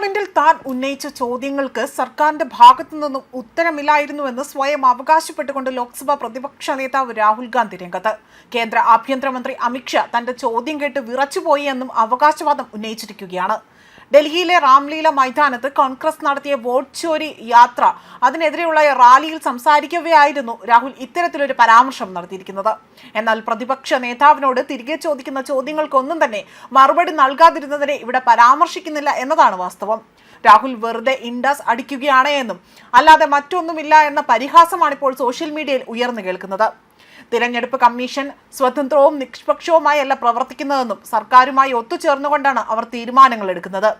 പാർലമെന്റിൽ താൻ ഉന്നയിച്ച ചോദ്യങ്ങൾക്ക് സർക്കാരിന്റെ ഭാഗത്തു നിന്നും ഉത്തരമില്ലായിരുന്നുവെന്ന് സ്വയം അവകാശപ്പെട്ടുകൊണ്ട് ലോക്സഭാ പ്രതിപക്ഷ നേതാവ് രാഹുൽ ഗാന്ധി രംഗത്ത്. കേന്ദ്ര ആഭ്യന്തരമന്ത്രി അമിത്ഷാ തന്റെ ചോദ്യം കേട്ട് വിറച്ചുപോയി എന്നും അവകാശവാദം ഉന്നയിച്ചിരിക്കുകയാണ്. ഡൽഹിയിലെ രാംലീല മൈതാനത്ത് കോൺഗ്രസ് നടത്തിയ വോട്ട് ചോരി യാത്ര. അതിനെതിരെയുള്ള റാലിയിൽ സംസാരിക്കുകയായിരുന്നു രാഹുൽ ഇത്തരത്തിലൊരു പരാമർശം നടത്തിയിരിക്കുന്നത്. എന്നാൽ പ്രതിപക്ഷ നേതാവിനോട് തിരികെ ചോദിക്കുന്ന ചോദ്യങ്ങൾക്കൊന്നും തന്നെ മറുപടി നൽകാതിരുന്നതിനെ ഇവിടെ പരാമർശിക്കുന്നില്ല എന്നതാണ് വാസ്തവം. രാഹുൽ വെറുതെ ഇൻഡസ് അടിക്കുകയാണ് എന്നും അല്ലാതെ മറ്റൊന്നുമില്ല എന്ന പരിഹാസമാണ് ഇപ്പോൾ സോഷ്യൽ മീഡിയയിൽ ഉയർന്നു കേൾക്കുന്നത്. തിരഞ്ഞെടുപ്പ് കമ്മീഷൻ സ്വതന്ത്രവും നിഷ്പക്ഷവുമായല്ല പ്രവർത്തിക്കുന്നതെന്നും സർക്കാരുമായി ഒത്തുചേർന്നുകൊണ്ടാണ് അവർ തീരുമാനങ്ങൾ എടുക്കുന്നത്.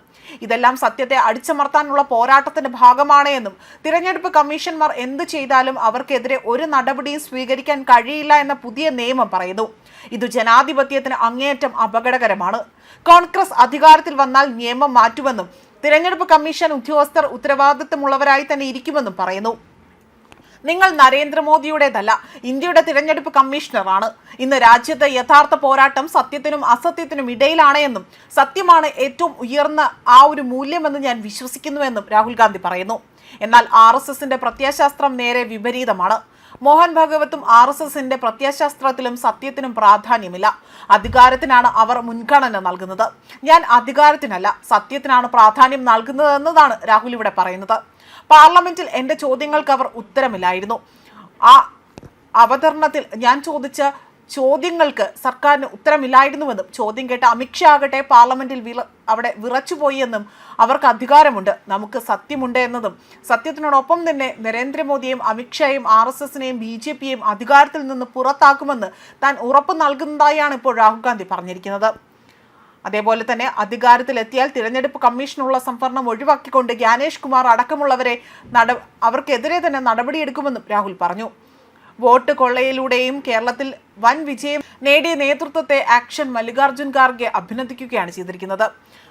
ഇതെല്ലാം സത്യത്തെ അടിച്ചമർത്താനുള്ള പോരാട്ടത്തിന്റെ ഭാഗമാണ് എന്നും തിരഞ്ഞെടുപ്പ് കമ്മീഷന്മാർ എന്ത് ചെയ്താലും അവർക്കെതിരെ ഒരു നടപടിയും സ്വീകരിക്കാൻ കഴിയില്ല എന്ന പുതിയ നിയമം പറയുന്നു. ഇത് ജനാധിപത്യത്തിന് അങ്ങേയറ്റം അപകടകരമാണ്. കോൺഗ്രസ് അധികാരത്തിൽ വന്നാൽ നിയമം മാറ്റുമെന്നും തിരഞ്ഞെടുപ്പ് കമ്മീഷൻ ഉദ്യോഗസ്ഥർ ഉത്തരവാദിത്തമുള്ളവരായി തന്നെ ഇരിക്കുമെന്നും പറയുന്നു. നിങ്ങൾ നരേന്ദ്രമോദിയുടേതല്ല ഇന്ത്യയുടെ തിരഞ്ഞെടുപ്പ് കമ്മീഷണറാണ്. ഇന്ന് രാജ്യത്തെ യഥാർത്ഥ പോരാട്ടം സത്യത്തിനും അസത്യത്തിനും ഇടയിലാണ് എന്നും സത്യമാണ് ഏറ്റവും ഉയർന്ന ആ ഒരു മൂല്യമെന്ന് ഞാൻ വിശ്വസിക്കുന്നുവെന്നും രാഹുൽ ഗാന്ധി പറയുന്നു. എന്നാൽ ആർ എസ് എസിന്റെ പ്രത്യയശാസ്ത്രം നേരെ വിപരീതമാണ്. മോഹൻ ഭഗവത്തും ആർ എസ് എസിന്റെ പ്രത്യയശാസ്ത്രത്തിലും സത്യത്തിനും പ്രാധാന്യമില്ല. അധികാരത്തിനാണ് അവർ മുൻഗണന നൽകുന്നത്. ഞാൻ അധികാരത്തിനല്ല സത്യത്തിനാണ് പ്രാധാന്യം നൽകുന്നതെന്നതാണ് രാഹുൽ ഇവിടെ പറയുന്നത്. പാർലമെന്റിൽ എന്റെ ചോദ്യങ്ങൾക്ക് അവർ ഉത്തരമില്ലായിരുന്നു. ആ അവതരണത്തിൽ ഞാൻ ചോദിച്ച ചോദ്യങ്ങൾക്ക് സർക്കാരിന് ഉത്തരമില്ലായിരുന്നുവെന്നും ചോദ്യം കേട്ട അമിത്ഷാ ആകട്ടെ പാർലമെന്റിൽ വിള അവിടെ വിറച്ചുപോയി എന്നും അവർക്ക് അധികാരമുണ്ട്. നമുക്ക് സത്യമുണ്ട് എന്നതും സത്യത്തിനോടൊപ്പം തന്നെ നരേന്ദ്രമോദിയെയും അമിത്ഷായും ആർ എസ് എസിനെയും ബി ജെ പിയെയും അധികാരത്തിൽ നിന്ന് പുറത്താക്കുമെന്ന് താൻ ഉറപ്പ് നൽകുന്നതായാണ് ഇപ്പോൾ രാഹുൽ ഗാന്ധി പറഞ്ഞിരിക്കുന്നത്. അതേപോലെ തന്നെ അധികാരത്തിലെത്തിയാൽ തിരഞ്ഞെടുപ്പ് കമ്മീഷനുള്ള സംവരണം ഒഴിവാക്കിക്കൊണ്ട് ജ്ഞാനേഷ് കുമാർ അടക്കമുള്ളവരെ നട അവർക്കെതിരെ തന്നെ നടപടിയെടുക്കുമെന്നും രാഹുൽ പറഞ്ഞു. വോട്ട് കൊള്ളയിലൂടെയും കേരളത്തിൽ വൻ വിജയം നേടിയ നേതൃത്വത്തെ ആക്ഷൻ മല്ലികാർജുൻ ഖാർഗെ അഭിനന്ദിക്കുകയാണ് ചെയ്തിരിക്കുന്നത്.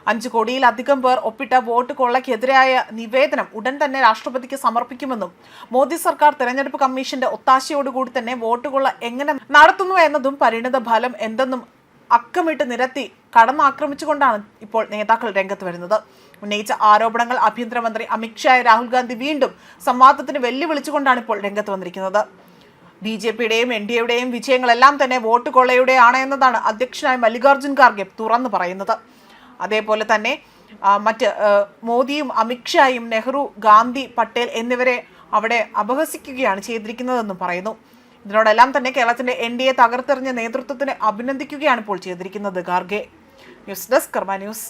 അഞ്ചു കോടിയിലധികം പേർ ഒപ്പിട്ട വോട്ട് കൊള്ളയ്ക്കെതിരായ നിവേദനം ഉടൻ തന്നെ രാഷ്ട്രപതിക്ക് സമർപ്പിക്കുമെന്നും മോദി സർക്കാർ തെരഞ്ഞെടുപ്പ് കമ്മീഷന്റെ ഒത്താശയോടുകൂടി തന്നെ വോട്ട് കൊള്ള എങ്ങനെ നടത്തുന്നു എന്നതും പരിണിത ഫലം എന്തെന്നും അക്കമിട്ട് നിരത്തി കടന്നാക്രമിച്ചുകൊണ്ടാണ് ഇപ്പോൾ നേതാക്കൾ രംഗത്ത് വരുന്നത്. ഉന്നയിച്ച ആരോപണങ്ങൾ ആഭ്യന്തരമന്ത്രി അമിത്ഷായെ രാഹുൽ ഗാന്ധി വീണ്ടും സംവാദത്തിന് വെല്ലുവിളിച്ചുകൊണ്ടാണ് ഇപ്പോൾ രംഗത്ത് വന്നിരിക്കുന്നത്. ബി ജെ പിയുടെയും എൻ ഡി എയുടെയും വിജയങ്ങളെല്ലാം തന്നെ വോട്ട് കൊള്ളയുടെയാണ് എന്നതാണ് അധ്യക്ഷനായ മല്ലികാർജുൻ ഖാർഗെ തുറന്നു പറയുന്നത്. അതേപോലെ തന്നെ മറ്റ് മോദിയും അമിത്ഷായും നെഹ്റു ഗാന്ധി പട്ടേൽ എന്നിവരെ അവിടെ അപഹസിക്കുകയാണ് ചെയ്തിരിക്കുന്നതെന്നും പറയുന്നു. ഇതിനോടെല്ലാം തന്നെ കേരളത്തിന്റെ എൻ ഡി എ തകർത്തെറിഞ്ഞ നേതൃത്വത്തിന് അഭിനന്ദിക്കുകയാണ് ഇപ്പോൾ ചെയ്തിരിക്കുന്നത്. Kharge news desk Karma news.